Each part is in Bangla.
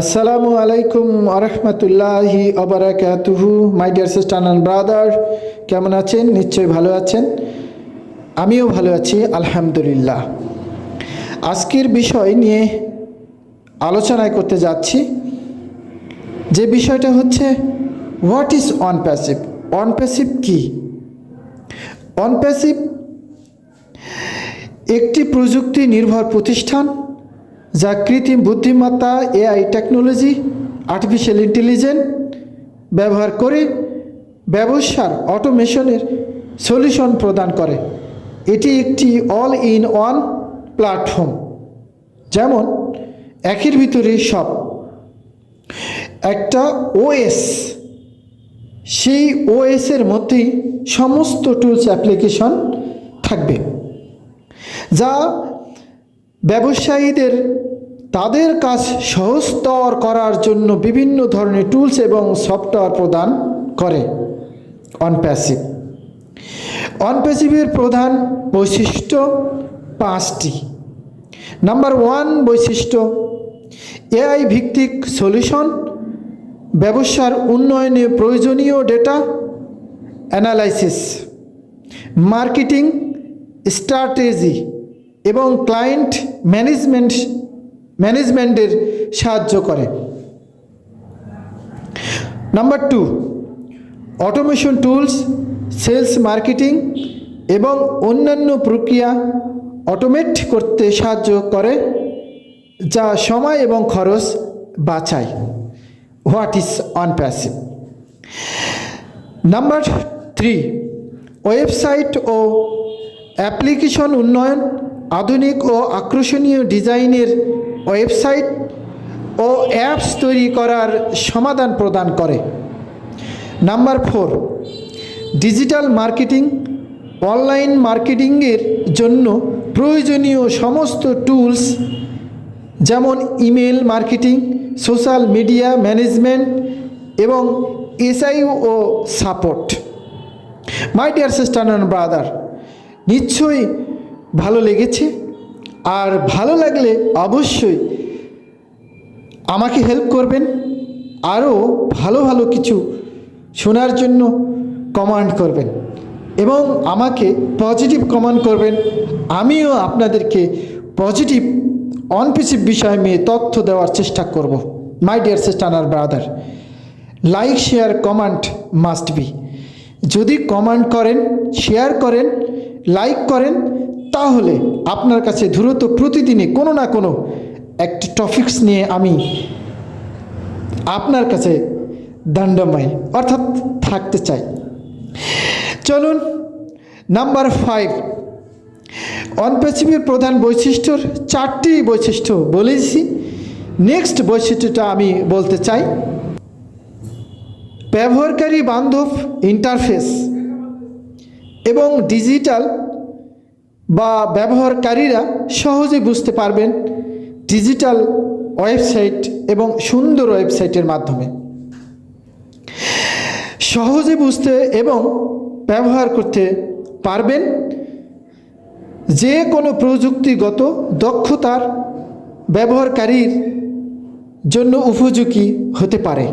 আসসালামু আলাইকুম আরহামতুল্লাহি অবরাকাতুহু my dear sister and brother, কেমন আছেন? নিশ্চয়ই ভালো আছেন। আমিও ভালো আছি, আলহামদুলিল্লাহ। আজকের বিষয় নিয়ে আলোচনায় করতে যাচ্ছি। যে বিষয়টা হচ্ছে what is on passive on passive key? On passive একটি প্রযুক্তি নির্ভর প্রতিষ্ঠান। যা কৃত্রিম বুদ্ধিমত্তা, এআই টেকনোলজি আর্টিফিশিয়াল ইন্টেলিজেন্স ব্যবহার করে ব্যবসার অটোমেশনের সলিউশন প্রদান করে। এটি একটি অল ইন ওয়ান প্ল্যাটফর্ম যেমন, একের ভিতরে সব। একটা ওএস সেই ওএসের মধ্যেই সমস্ত টুলস অ্যাপ্লিকেশন থাকবে। যা ব্যবসায়ীদের, তাদের কাজ সহজতর করার জন্য বিভিন্ন ধরনের টুলস এবং সফটওয়্যার প্রদান করে। অনপ্যাসিভ অনপ্যাসিভের প্রধান বৈশিষ্ট্য পাঁচটি। নাম্বার ওয়ান বৈশিষ্ট্য এআই ভিত্তিক সলিউশন ব্যবসার উন্নয়নে প্রয়োজনীয় ডেটা অ্যানালাইসিস মার্কেটিং স্ট্র্যাটেজি এবং ক্লায়েন্ট ম্যানেজমেন্ট, ম্যানেজমেন্টের সাহায্য করে। Number two, automation tools, sales marketing এবং অন্যান্য প্রক্রিয়া অটোমেট করতে সাহায্য করে, যা সময় এবং খরচ বাঁচায়। What is OnPassive number three website O application উন্নয়ন আধুনিক ও আকর্ষণীয় ডিজাইনের ওয়েবসাইট ও অ্যাপস তৈরি করার সমাধান প্রদান করে। Number four, digital marketing. Online মার্কেটিংয়ের জন্য প্রয়োজনীয় সমস্ত টুলস যেমন email marketing, social media management এবং SEO O support. My dear sister and brother, নিশ্চয়ই ভালো লেগেছে। আর ভালো লাগলে অবশ্যই আমাকে হেল্প করবেন। আরও ভালো ভালো কিছু শোনার জন্য কমান্ড করবেন। এবং আমাকে পজিটিভ কমান্ড করবেন। আমিও আপনাদেরকে পজিটিভ অনপিসিভ বিষয় নিয়ে তথ্য দেওয়ার চেষ্টা করব। My dear sister R brother like share comment must be যদি কমান্ড করেন শেয়ার করেন লাইক করেন তাহলে আপনার কাছে দ্রুত প্রতিদিনে কোনো না কোনো একটি টপিক্স নিয়ে আমি আপনার কাছে দণ্ডময় অর্থাৎ থাকতে চাই। চলুন নাম্বার ফাইভ অনপ্যাসিভের প্রধান বৈশিষ্ট্যর চারটি বৈশিষ্ট্য বলেছি নেক্সট বৈশিষ্ট্যটা আমি বলতে চাই। ব্যবহারকারী বান্ধব ইন্টারফেস এবং ডিজিটাল বা ব্যবহারকারীরা সহজে বুঝতে পারবেন ডিজিটাল ওয়েবসাইট এবং সুন্দর ওয়েবসাইটের মাধ্যমে। সহজে বুঝতে এবং ব্যবহার করতে পারবেন যে কোনো প্রযুক্তিগত দক্ষতার ব্যবহারকারীর জন্য উপযোগী হতে পারে।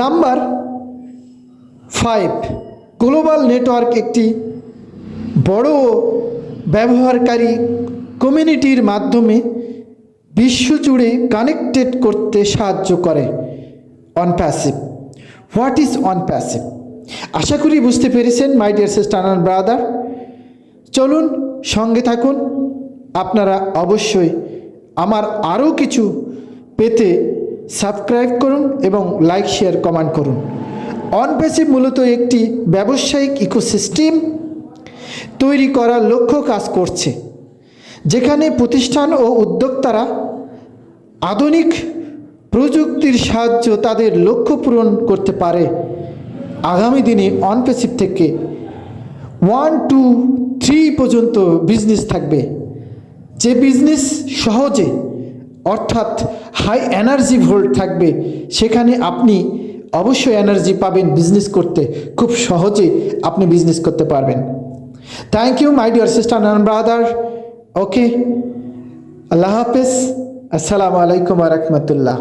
নাম্বার ফাইভ গ্লোবাল নেটওয়ার্ক একটি বড় ব্যবহারকারী কমিউনিটির মাধ্যমে বিশ্বজুড়ে কানেক্টেড করতে সাহায্য করে। অনপ্যাসিভ হোয়াট ইজ অনপ্যাসিভ আশা করি বুঝতে পেরেছেন my dear sister and brother চলুন সঙ্গে থাকুন। আপনারা অবশ্যই আমার আরও কিছু পেতে সাবস্ক্রাইব করুন এবং লাইক শেয়ার কমেন্ট করুন। অনপ্যাসিভ মূলত একটি ব্যবসায়িক ইকোসিস্টেম তৈরি করার লক্ষ্য কাজ করছে। যেখানে প্রতিষ্ঠান ও উদ্যোক্তারা আধুনিক প্রযুক্তির সাহায্য তাদের লক্ষ্য পূরণ করতে পারে। আগামী দিনে অনপ্যাসিভ থেকে ওয়ান টু থ্রি পর্যন্ত বিজনেস থাকবে। যে বিজনেস সহজে, অর্থাৎ হাই এনার্জি ভোল্ট থাকবে, সেখানে আপনি অবশ্যই এনার্জি পাবেন বিজনেস করতে। খুব সহজে আপনি বিজনেস করতে পারবেন। Thank you my dear sister and brother okay আল্লাহ হাফিজ আসসালামু আলাইকুম রহমতুল্লাহ